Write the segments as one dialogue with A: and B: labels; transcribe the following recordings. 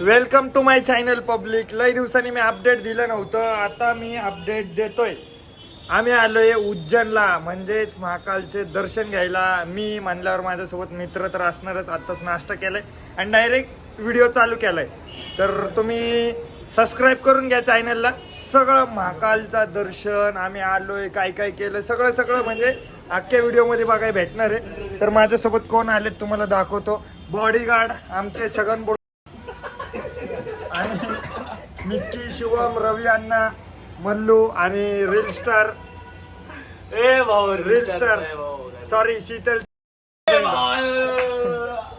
A: Welcome to my channel public लय दिवसांनी मी update दिलं नव्हतं. आता मी अपडेट देतोय. आम्ही आलोय उज्जैनला म्हणजेच महाकालचे दर्शन घ्यायला. मी म्हणल्यावर माझ्यासोबत मित्र तर असणारच आत्ताच नाश्ता केलाय आणि डायरेक्ट व्हिडिओ चालू केलाय. तर तुम्ही सबस्क्राईब करून घ्या चॅनलला सगळं महाकालचा दर्शन आम्ही आलोय काय काय केलं सगळं सगळं म्हणजे अख्ख्या व्हिडिओमध्ये बघायला भेटणार आहे. तर माझ्यासोबत कोण आले तुम्हाला दाखवतो. बॉडीगार्ड आमचे छगन मिक्की शुभम रवी अण्णा मल्लू आणि रील स्टार
B: ए भाऊ
A: रील स्टार सॉरी शीतल.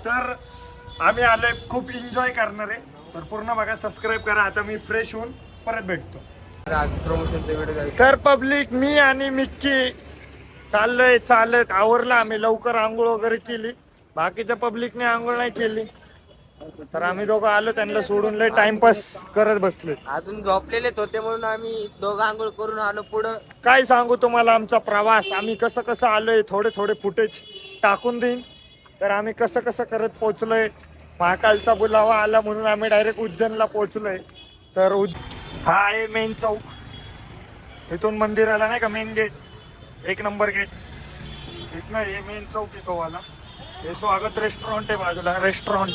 A: तर आम्ही आलोय खूप एन्जॉय करणार आहे. तर पूर्ण बघा सबस्क्राईब करा. आता मी फ्रेश होऊन परत भेटतो. कर पब्लिक मी आणि मिक्की चाललोय चालत. आवरलं आम्ही. लवकर आंघोळ वगैरे केली. बाकीच्या पब्लिकने आंघोळ नाही केली. तर आम्ही दोघं आलो त्यांना सोडून लय टाइमपास करत बसले.
B: अजून झोपलेलेच होते म्हणून आम्ही दोघं आंघोळ करून आलो पुढं.
A: काय सांगू तुम्हाला आमचा प्रवास आम्ही कसं कसं आलोय थोडे थोडे फुटेज टाकून देईन. तर आम्ही कसं कसं करत पोहोचलोय महाकालचा बुलावा आला म्हणून आम्ही डायरेक्ट उज्जैनला पोहोचलोय. तर उज- हा आहे मेन चौक. इथून मंदिराला नाही का मेन गेट एक नंबर गेट इथनं हे मेन चौक आहे तो वाला. हे स्वागत रेस्टॉरंट आहे बाजूला रेस्टॉरंट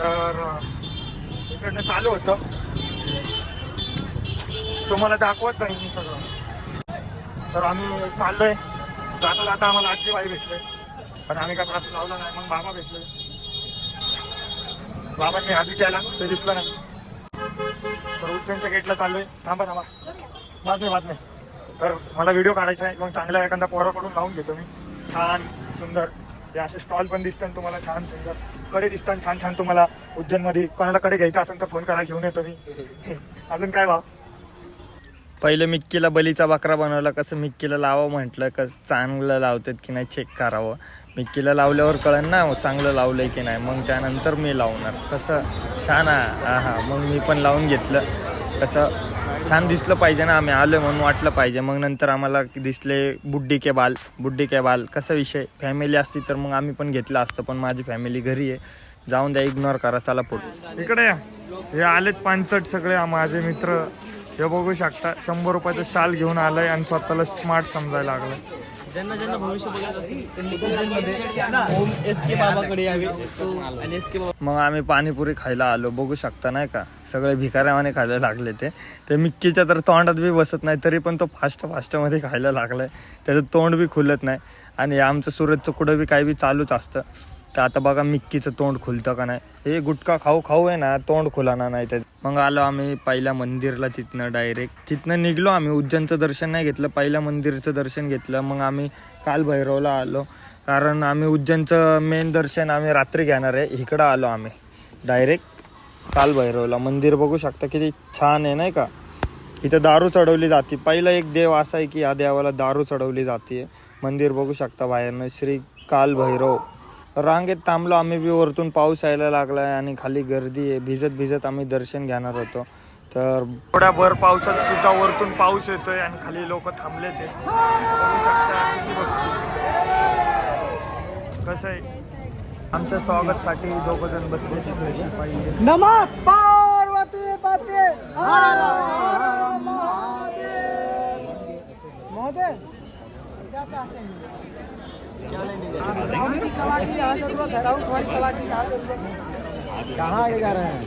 A: तर इकडनं चालू होतं. तुम्हाला दाखवत नाही मी सगळं. तर आम्ही चाललोय. जाता जाता आम्हाला आजीबाई भेटले. पण आम्ही काय त्रास लावला नाही मग बाबा भेटले. बाबांनी आधी केला ते दिसलं नाही. तर उज्जैनच्या गेटला चाललोय. थांबा थांबा. बातमी बातमी. तर मला व्हिडिओ काढायचा आहे. मग चांगल्या एखादा पोराकडून लावून घेतो मी. छान सुंदर. हे असे स्टॉल पण दिसतात तुम्हाला छान सुंदरकडे दिसतात छान छान तुम्हाला उज्जैनमध्ये कोणाला कडे घ्यायचा असेल तर फोन करा घेऊन येतो मी. अजून काय भाव? पहिले मिक्कीला बलीचा बकरा बनवला कसं मिक्कीला लावावं म्हटलं कसं चांगलं लावतात की नाही चेक करावं. मिक्कीला लावल्यावर कळन ना चांगलं लावलंय की नाही. मग त्यानंतर मी लावणार. कसं? छान आहे हां हा मग मी पण लावून घेतलं. कसं? छान दिसलं पाहिजे ना आम्ही आलो म्हणून वाटलं पाहिजे. मग नंतर आम्हाला दिसले बुड्डी के बाल बुड्डी के बाल. कसा विषय? फॅमिली असती तर मग आम्ही पण घेतलं असतं पण माझी फॅमिली घरी आहे. जाऊन द्या इग्नोर करा चला पुढे. इकडे या. हे आलेत पानसट सगळे माझे मित्र. हे बघू शकता शंभर रुपयाचं शाल घेऊन आलाय आणि स्वतःला स्मार्ट समजायला लागलं
B: ज्यांना ज्यांना भविष्य बघत असतील ओम एस के बाबाकडे यावे. आणि एस के बाबा
A: मग आम्ही पाणीपुरी खायला आलो. बघू शकता नाही का? सगळे भिकाऱ्यामध्ये खायला लागले ते. ते मिक्कीच्या तर तोंडात बी बसत नाही तरी पण तो फास्ट फास्टमध्ये खायला लागलाय. त्याचं तोंड बी खुलत नाही. आणि आमचं सुरतचं कुठं बी काही बी चालूच असतं. तर आता बघा मिक्कीचं तोंड खुलतं का नाही. हे गुटखा खाऊ खाऊ आहे ना तोंड खुलाना नाही त्याचं. मग आलो आम्ही पहिल्या मंदिरला तिथनं डायरेक्ट तिथनं निघलो आम्ही. उज्जैनचं दर्शन नाही घेतलं. पहिल्या मंदिरचं दर्शन घेतलं. मग आम्ही काल भैरवला आलो. कारण आम्ही उज्जैनचं मेन दर्शन आम्ही रात्री घेणार आहे. इकडं आलो आम्ही. डायरेक्ट काल भैरवला. मंदिर बघू शकता किती छान आहे नाही का? इथं दारू चढवली जाते. पहिला एक देव असा आहे की या देवाला दारू चढवली जाते मंदिर बघू शकता बाहेरनं. श्री काल भैरव. रांगेत थांबलो आम्ही बी वरतून पाऊस यायला लागलाय आणि खाली गर्दी आहे. भिजत भिजत आम्ही दर्शन घेणार होतो. तर थोड्या भर पावसात सुद्धा वरतून पाऊस येतोय आणि खाली लोक थांबले ते. कसं आहे? आमच्या स्वागतसाठी दोघ जण बसले शिपाई
B: नमः पार्वती पते। हर हर महादेव। कहाँ आगे जा रहे हैं?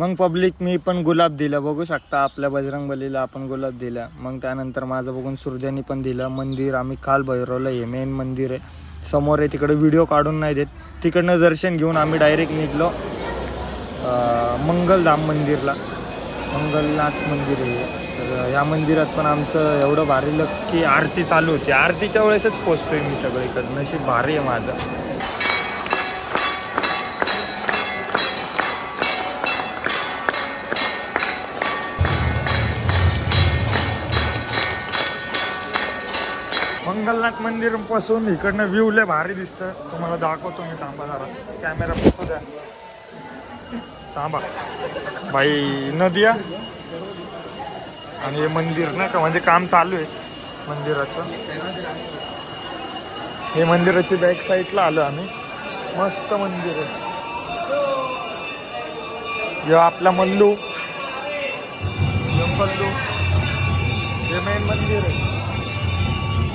A: मग पब्लिक मी पण गुलाब दिलं बघू शकता आपल्या बजरंग बलीला आपण गुलाब दिला. मग त्यानंतर माझं बघून सुरजनी पण दिलं मंदिर. आम्ही काल भैरवलं हे मेन मंदिर आहे. समोर आहे तिकडे व्हिडिओ काढून नाही देत. तिकडनं दर्शन घेऊन आम्ही डायरेक्ट निघलो मंगलधाम मंदिरला. मंगलनाथ मंदिर आहे. तर या मंदिरात पण आमचं एवढं भारी की आरती चालू होती. आरतीच्या वेळेसच पोचतोय मी सगळीकडे. नशीब भारी आहे माझं. मंगलनाथ मंदिरपासून इकडनं व्ह्यू लय भारी दिसतं. तुम्हाला दाखवतो मी थांबा जरा. कॅमेरा बघू द्या. थांबा. बाई नदिया? आणि हे मंदिर नाही का? म्हणजे काम चालू आहे मंदिराचं. हे मंदिराची बॅक साईडला आलो आम्ही. मस्त मंदिर आहे. ह्यो आपला मल्लू. मल्लू हे मेन मंदिर आहे.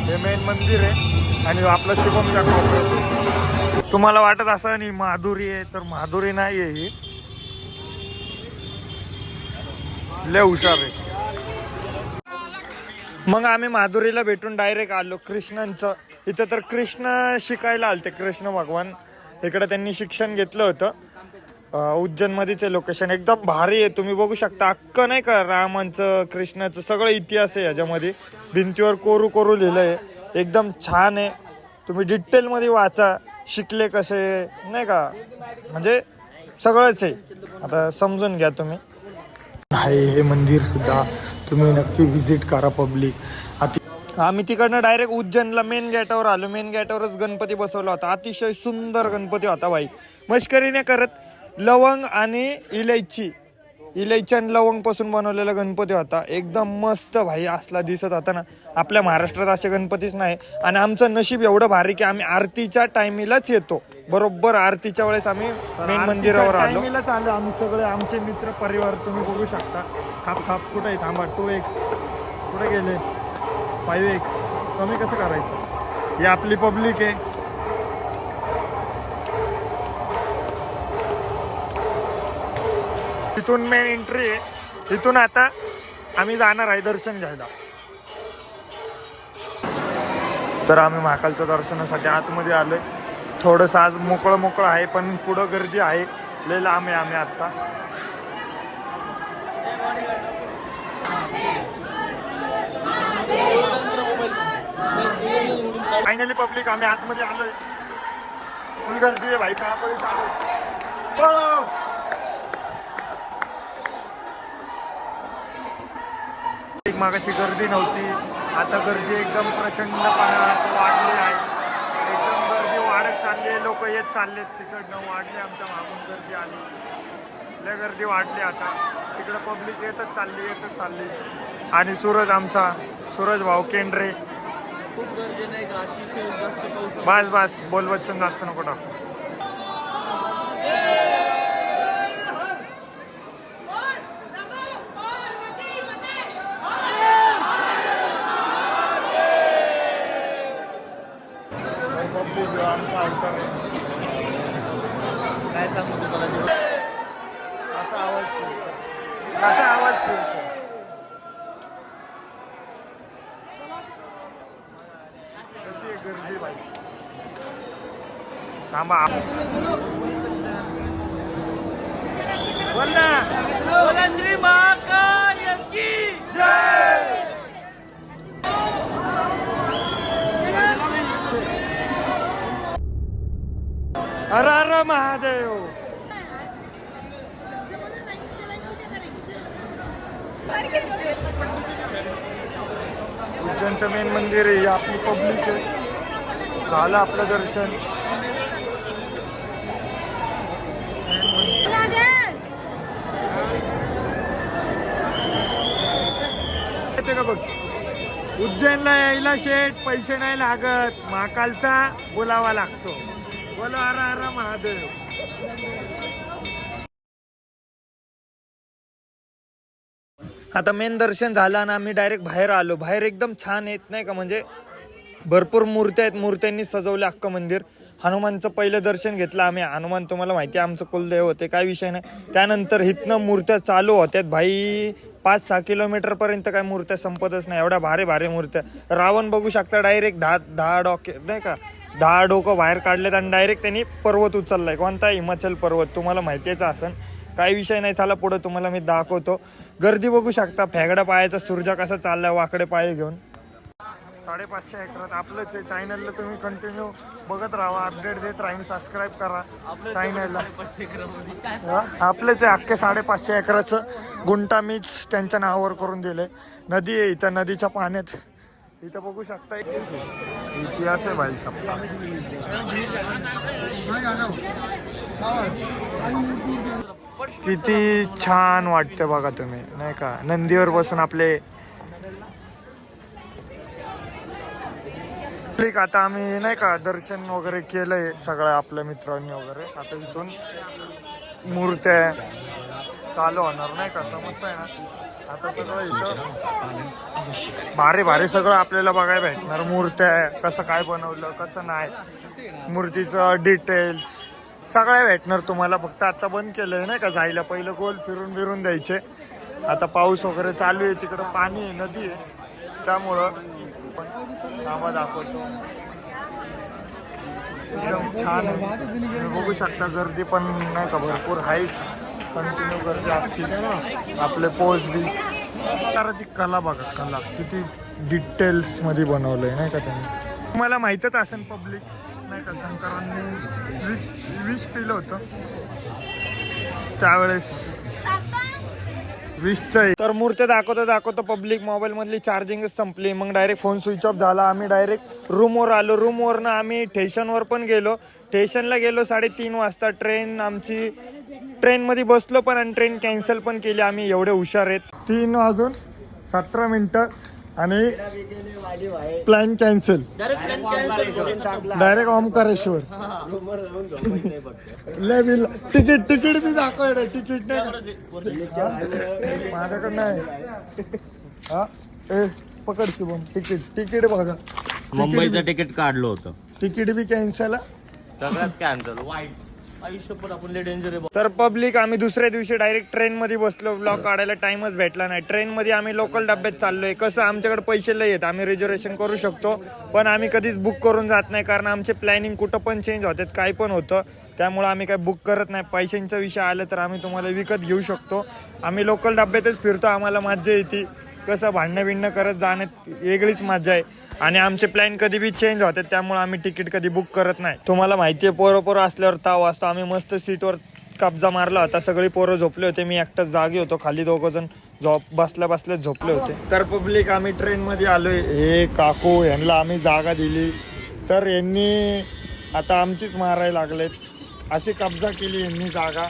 A: हे मेन मंदिर आहे. आणि आपलं आपला शुभम जाको तुम्हाला वाटत असं नाही माधुरी आहे तर माधुरी नाही आहे ही. लय हुशार आहे. मग आम्ही माधुरीला भेटून डायरेक्ट आलो कृष्णांचं इथं तर कृष्ण शिकायला आलते कृष्ण भगवान. इकडे त्यांनी शिक्षण घेतलं होतं. अं, उज्जैनमध्येच लोकेशन एकदम भारी आहे तुम्ही बघू शकता. अक्क नाही का रामांचं कृष्णाचं सगळं इतिहास आहे याच्यामध्ये. भिंतीवर कोरू कोरू लिहिलं आहे एकदम छान आहे. तुम्ही डिटेलमध्ये वाचा शिकले कसे नाही का? म्हणजे सगळंच आहे. आता समजून घ्या तुम्ही. आहे हे मंदिर सुद्धा तुम्ही नक्की विजिट करा पब्लिक अति आम्ही तिकडनं डायरेक्ट उज्जैनला मेन गेटावर आलो. मेन गेटावरच गणपती बसवला होता. अतिशय सुंदर गणपती होता भाई. मश्करीने नाही करत. लवंग आणि इलायची. इलायची आणि लवंगपासून बनवलेला गणपती होता. एकदम मस्त भाई असला दिसत होता ना. आपल्या महाराष्ट्रात असे गणपतीच नाही. आणि आमचं नशीब एवढं भारी की आम्ही आरतीच्या टायमिलाच येतो. बरोबर आरतीच्या वेळेस आम्ही मेन मंदिरावर आलो. आलो. आम्ही सगळे आमचे मित्र परिवार तुम्ही बघू शकता. खाप खाप. कुठे आहे? थांबा. टू एक्स कुठे गेले? फाईव्ह एक्स कमी कसं करायचं? ही आपली पब्लिक आहे. तिथून मेन एंट्री आहे. तिथून आता आम्ही जाणार आहे दर्शन घ्यायला. तर आम्ही महाकालच्या दर्शनासाठी आतमध्ये आलोय. थोडंसं आज मोकळं मोकळं आहे पण पुढं गर्दी आहे. लय लांब आहे आम्ही आत्ता. फायनली पब्लिक आम्ही आतमध्ये आलोय. फुल गर्दी आहे भाई पळापळी चालू एक मागाशी गर्दी नव्हती. आता गर्दी एकदम प्रचंडपणात वाढली आहे. एकदम गर्दी वाढत चालली आहे. लोक येत चाललेत. तिकडनं वाढले आमच्या मागून गर्दी आली. लय गर्दी वाढली आता. तिकडं पब्लिक येतच चालली येतच चालली. आणि सूरज आमचा सूरज भाऊ केंद्रे.
B: खूप गर्दी नाही का? अतिशय जास्त पाऊस
A: बस बस. बोल बच्चन जास्त नको टाकू.
B: काय सांगू तुम्हाला?
A: असा आवाज फिरतो. कसा आवाज फिरतो. कशी गर्दी बाई? थांबा. बोल ना.
B: बोला श्री महाकाल की
A: हर हर महादेव. उज्जैनचं मेन मंदिर आहे आपली पब्लिक आहे. झालं आपलं दर्शन. का बघ? उज्जैनला यायला शेठ पैसे नाही लागत. महाकालचा बोलावा लागतो. बोलो हर हर महादेव. आता मेन दर्शन झालं आणि आम्ही डायरेक्ट बाहेर आलो. बाहेर एकदम छान येत नाही का? म्हणजे भरपूर मूर्त्या आहेत. मूर्त्यांनी सजवलं अख्खं मंदिर. हनुमानचं पहिलं दर्शन घेतलं आम्ही. हनुमान तुम्हाला माहिती आहे आमचं कुलदेव होते. काय विषय नाही. त्यानंतर इथनं मूर्त्या चालू होत्यात. भाई पाच सहा किलोमीटरपर्यंत काय मूर्त्या संपतच नाही. एवढ्या भारी भारी मूर्त्या. रावण बघू शकता डायरेक्ट दहा दहा डॉके नाही का? दहा डोकं बाहेर काढलेत आणि डायरेक्ट त्यांनी पर्वत उचललाय. कोणता हिमाचल पर्वत तुम्हाला माहितीच असन. काही विषय नाही चला पुढे तुम्हाला मी दाखवतो. गर्दी बघू शकता फेगडा पायाचा सूर्जा कसा चाललाय वाकडे पाय घेऊन. साडेपाचशे एकरात आपलंच आहे. चॅनलला तुम्ही कंटिन्यू बघत राहा. अपडेट देत राहीन सबस्क्राईब करा. चॅनलला आपलंच आहे. अख्खे साडेपाचशे एकराचं गुंटा मीच त्यांच्या नावावर करून दिलंय. नदी आहे इथं नदीच्या पाण्यात. इथं बघू शकता इतिहास आहे भाई सप्ता किती छान वाटतं बघा तुम्ही नाही का? नंदीवर बसून आपले ठीक आता आम्ही नाही का दर्शन वगैरे केलंय सगळ्या आपल्या मित्रांनी वगैरे. आता इथून मूर्त्या चालू होणार नाही का? समजतंय ना? आता सगळं इथं भारी भारी सगळं आपल्याला बघायला भेटणार. मूर्त्या कसं काय बनवलं कसं नाही. मूर्तीचं डिटेल्स सगळ्या भेटणार तुम्हाला. फक्त आता बंद केलंय नाही का जायला पहिलं गोल फिरून फिरून द्यायचे. आता पाऊस वगैरे चालू आहे तिकडं पाणी आहे नदी आहे. त्यामुळं पण दाखवतो. एकदम छान आहे. तुम्ही बघू शकता गर्दी पण नाही का भरपूर हाईस. कंटिन्यू गर्दी असतील. आपले पोज बी प्रकाराची कला बघा कला. किती डिटेल्समध्ये बनवलंय नाही का त्यांनी? तुम्हाला माहीतच असेल पब्लिक नाही का? शंकरांनी विष विष पिलं होतं. त्यावेळेस विषचं तर मूर्ती दाखवता दाखवता पब्लिक मोबाईल मधली चार्जिंगच संपली. मग डायरेक्ट फोन स्विच ऑफ झाला. आम्ही डायरेक्ट रूमवर आलो. रूमवरनं आम्ही स्टेशनवर पण गेलो. स्टेशनला गेलो साडेतीन वाजता. ट्रेन आमची ट्रेनमध्ये बसलो पण आणि ट्रेन कॅन्सल पण केली. आम्ही एवढे हुशार आहेत. तीन वाजून सतरा मिनिटं आणि प्लॅन कॅन्सल. डायरेक्ट ओमकारेश्वर लय बिल. तिकीट तिकीट बी दाखव तिकीट नाही का? हा? माझ्याकडे नाही हा ए पकड शुभम. तिकीट तिकीट बघा.
C: मुंबईचं तिकीट काढलं होतं.
A: तिकीट बी कॅन्सल
C: सगळ्यात कॅन्सल. वाईट. डेंजर आहे
A: तर पब्लिक आम्ही दुसऱ्या दिवशी डायरेक्ट ट्रेन मध्ये बसलो. ब्लॉग काढायला टाइमच भेटला नाही. ट्रेन मध्ये आम्ही लोकल डब्यात चाललोय. कसं आमच्याकडे पैसे लय आहेत. आम्ही रिझर्वेशन करू शकतो. पण आम्ही कधीच बुक करून जात नाही. कारण आमचे प्लॅनिंग कुठं पण चेंज होतात. काही पण होतं. त्यामुळे आम्ही काय बुक करत नाही. पैशांचा विषय आला तर आम्ही तुम्हाला विकत घेऊ शकतो. आम्ही लोकल डब्यातच फिरतो. आम्हाला मज्जा येते. कसं भांडणं बिंडणं करत जाण्यात वेगळीच मज्जा आहे. आणि आमचे प्लॅन कधी बी चेंज होतात त्यामुळे आम्ही तिकीट कधी बुक करत नाही. तुम्हाला माहिती आहे पोरं पोरं असल्यावर ताव असतो आम्ही मस्त सीटवर कब्जा मारला होता. सगळी पोरं झोपले होते. मी एकटाच जागी होतो. खाली दोघं जण झोप बसल्या बसल्या झोपले होते. तर पब्लिक आम्ही ट्रेनमध्ये आलोय. हे काकू यांना आम्ही जागा दिली. तर यांनी आता आमचीच मारायला लागलेत. अशी कब्जा केली यांनी जागा.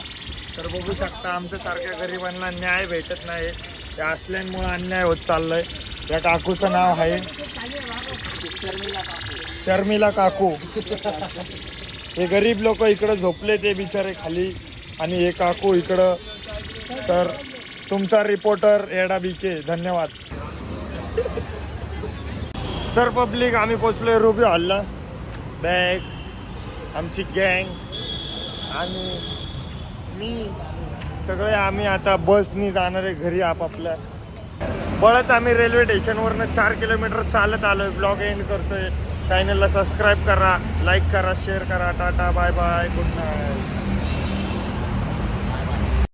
A: तर बघू शकता आमच्यासारख्या गरिबांना न्याय भेटत नाही. ते असल्यामुळे अन्याय होत चाललाय. या काकूचं नाव आहे शर्मिला काकू. हे गरीब लोक इकडं झोपले ते बिचारे खाली आणि हे काकू इकडं. तर तुमचा रिपोर्टर एडा बीके धन्यवाद. तर पब्लिक आम्ही पोचलोय रुबी हॉलला. बॅग आमची गँग आणि मी. सगळे आम्ही आता बसनी जाणार आहे घरी आपापल्या. पळत आम्ही रेल्वे स्टेशनवरनं चार किलोमीटर चालत आलोय. ब्लॉग एंड करतोय. चॅनलला सबस्क्राईब करा लाईक करा शेअर करा. Tata bye bye good night